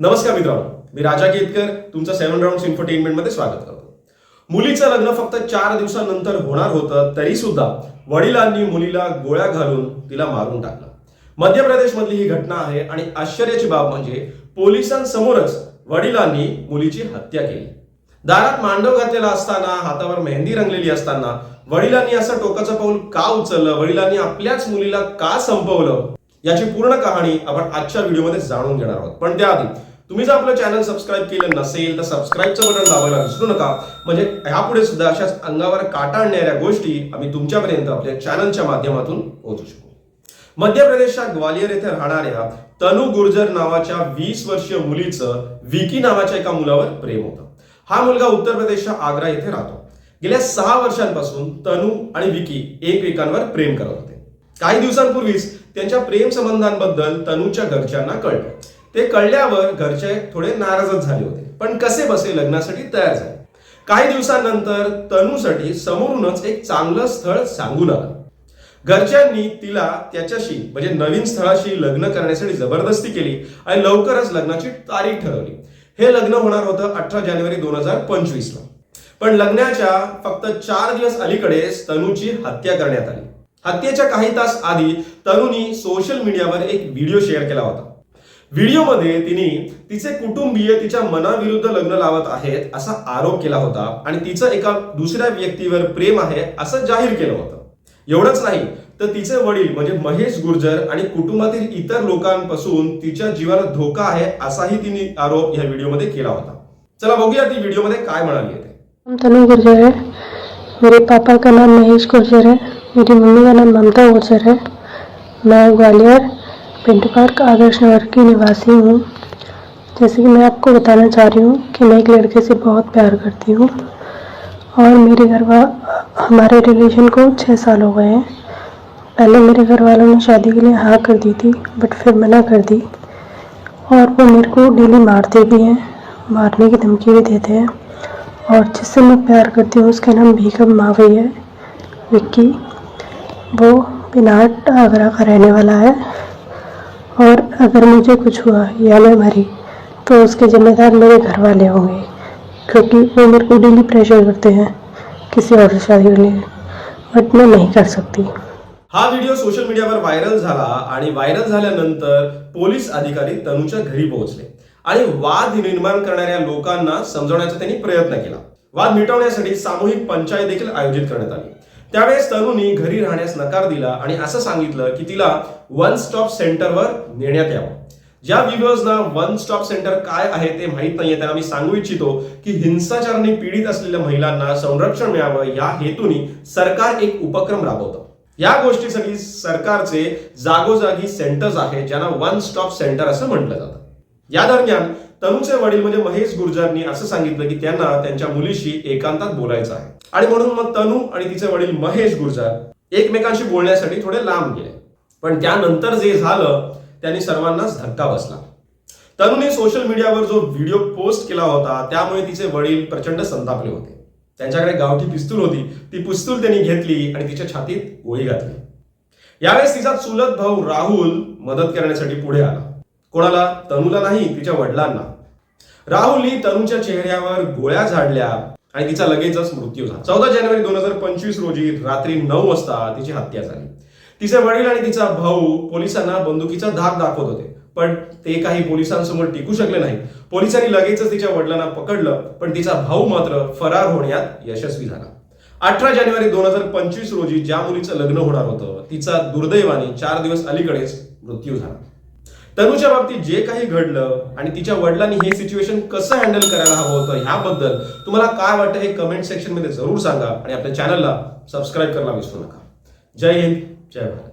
नमस्कार मित्रांनो मी राजा केतकर तुमचं सेव्हन राऊंड इन्फरटेनमेंटमध्ये स्वागत करतो. मुलीचं लग्न फक्त चार दिवसानंतर होणार होतं तरी सुद्धा वडिलांनी मुलीला गोळ्या घालून तिला मारून टाकलं. मध्य प्रदेशमधली ही घटना आहे आणि आश्चर्याची बाब म्हणजे पोलिसांसमोरच वडिलांनी मुलीची हत्या केली. दारात मांडव घातलेला असताना हातावर मेहंदी रंगलेली असताना वडिलांनी असं टोकाचं पाऊल का उचललं? वडिलांनी आपल्याच मुलीला का संपवलं? याची पूर्ण कहाणी आपण आजच्या व्हिडिओमध्ये जाणून घेणार आहोत. पण त्याआधी तुम्ही जर आपलं चॅनल सबस्क्राईब केलं नसेल तर सबस्क्राईबचं बटन दाबायला विसरू नका. म्हणजे ह्यापुढे सुद्धा अशाच अंगावर काटा आणणाऱ्या गोष्टी आम्ही तुमच्यापर्यंत आपल्या चॅनलच्या माध्यमातून पोहोचू शकू. मध्य प्रदेशच्या ग्वालियर येथे राहणाऱ्या तनु गुर्जर नावाच्या वीस वर्षीय मुलीचं विकी नावाच्या एका मुलावर प्रेम होतं. हा मुलगा उत्तर प्रदेशच्या आग्रा येथे राहतो. गेल्या सहा वर्षांपासून तनु आणि विकी एकमेकांवर प्रेम करत होते. काही दिवसांपूर्वीच त्यांच्या प्रेम संबंधांबद्दल तनूच्या घरच्यांना कळलं. ते कळल्यावर घरचे थोडे नाराजच झाले होते. पण कसे बसे लग्नासाठी तयार झाले. काही दिवसांनंतर तनूसाठी समोरूनच एक चांगलं स्थळ सांगून आलं घरच्यांनी तिला त्याच्याशी म्हणजे नवीन स्थळाशी लग्न करण्यासाठी जबरदस्ती केली आणि लवकरच लग्नाची तारीख ठरवली. हे लग्न होणार होतं अठरा जानेवारी दोन हजार पंचवीस ला पण लग्नाच्या फक्त चार दिवस अलीकडे तनूची हत्या करण्यात आली. हत्येच्या काही तास आधी तनुनी सोशल मीडियावर एक व्हिडिओ शेअर केला होता. व्हिडिओमध्ये तिने तिचे कुटुंबीय तिच्या मनाविरुद्ध लग्न लावत आहेत असा आरोप केला होता आणि तिचं एका दुसऱ्या व्यक्तीवर प्रेम आहे असं जाहीर केलं होतं एवढंच नाही तर तिचे वडील म्हणजे महेश गुर्जर आणि कुटुंबातील इतर लोकांपासून तिच्या जीवाला धोका आहे असाही तिने आरोप या व्हिडिओमध्ये केला होता चला बघूया ती व्हिडिओमध्ये काय म्हणाली आहे ते. तनु गुर्जर है मेरे पापा का नाम महेश गुर्जर है मेरी मम्मी का नाम ममता गुर्जर है मैं ग्वालियर पिंटू पार्क आदर्श नगर की निवासी हूँ। जैसे कि मैं आपको बताना चाह रही हूँ कि मैं एक लड़के से बहुत प्यार करती हूँ और मेरे घर वा हमारे रिलेशन को छः साल हो गए हैं। पहले मेरे घर वालों ने शादी के लिए हाँ कर दी थी, बट फिर मना कर दी और वो मेरे को डेली मारते भी हैं, मारने की धमकी भी देते हैं और जिससे मैं प्यार करती हूँ, उसका नाम भीखम मावई है। विक्की, वो पिनाट आगरा का रहने वाला है। और अगर मुझे कुछ हुआ या मैं मरी तो उसके जिम्मेदार मेरे घर वाले होंगे क्योंकि वो मेरे को डेली प्रेशर करते हैं किसी और शादी के लिए। बट मैं नहीं कर सकती। हा व्हिडिओ सोशल मीडियावर व्हायरल झाला आणि व्हायरल झाल्यानंतर पोलीस अधिकारी तनूच्या घरी पोहोचले आणि वाद निर्माण करणाऱ्या लोकांना समजवण्याचा त्यांनी प्रयत्न केला. वाद मिटवण्यासाठी सामूहिक पंचायत देखील आयोजित करण्यात आली. त्यावेळेस तरुणी घरी राहण्यास नकार दिला आणि असं सांगितलं की तिला वन स्टॉप सेंटरवर नेण्यात यावं. ज्या व्ह्युअर्सना वन स्टॉप सेंटर काय आहे ते माहीत नाहीये त्यांना मी सांगू इच्छितो की हिंसाचाराने पीडित असलेल्या महिलांना संरक्षण मिळावं या हेतूने सरकार एक उपक्रम राबवतं. या गोष्टीसाठी सरकारचे जागोजागी सेंटर्स आहेत ज्यांना वन स्टॉप सेंटर असं म्हटलं जातं. या दरम्यान तनुचे वडील म्हणजे महेश गुर्जरनी असं सांगितलं की त्यांना त्यांच्या मुलीशी एकांतात बोलायचं आहे. आणि म्हणून मग तनू आणि तिचे वडील महेश गुर्जर एकमेकांशी बोलण्यासाठी थोडे लांब गेले. पण त्यानंतर जे झालं त्यांनी सर्वांनाच धक्का बसला. तनुने सोशल मीडियावर जो व्हिडिओ पोस्ट केला होता त्यामुळे तिचे वडील प्रचंड संतापले होते. त्यांच्याकडे गावठी पिस्तूल होती. ती पिस्तूल त्यांनी घेतली आणि तिच्या छातीत गोळी घातली. यावेळेस तिचा चुलत भाऊ राहुल मदत करण्यासाठी पुढे आला. कोणाला? तनूला नाही तिच्या वडिलांना. राहुलनी तनूच्या चेहऱ्यावर गोळ्या झाडल्या आणि तिचा लगेचच मृत्यू झाला. चौदा जानेवारी दोन हजार पंचवीस रोजी रात्री नऊ वाजता तिची हत्या झाली. तिचे वडील आणि तिचा भाऊ पोलिसांना बंदुकीचा धाक दाखवत होते. पण ते काही पोलिसांसमोर टिकू शकले नाही. पोलिसांनी लगेचच तिच्या वडिलांना पकडलं पण तिचा भाऊ मात्र फरार होण्यात यशस्वी झाला. अठरा जानेवारी दोन हजार पंचवीस रोजी ज्या मुलीचं लग्न होणार होतं तिचा दुर्दैवाने चार दिवस अलीकडेच मृत्यू झाला. तनुच्या बाबतीत जे काही घडलं आणि तिच्या वडिलांनी हे सिच्युएशन कसं हँडल करायला हवं होतं ह्याबद्दल तुम्हाला काय वाटतं हे कमेंट सेक्शनमध्ये जरूर सांगा आणि आपल्या चॅनलला सबस्क्राईब करायला विसरू नका. जय हिंद जय भारत.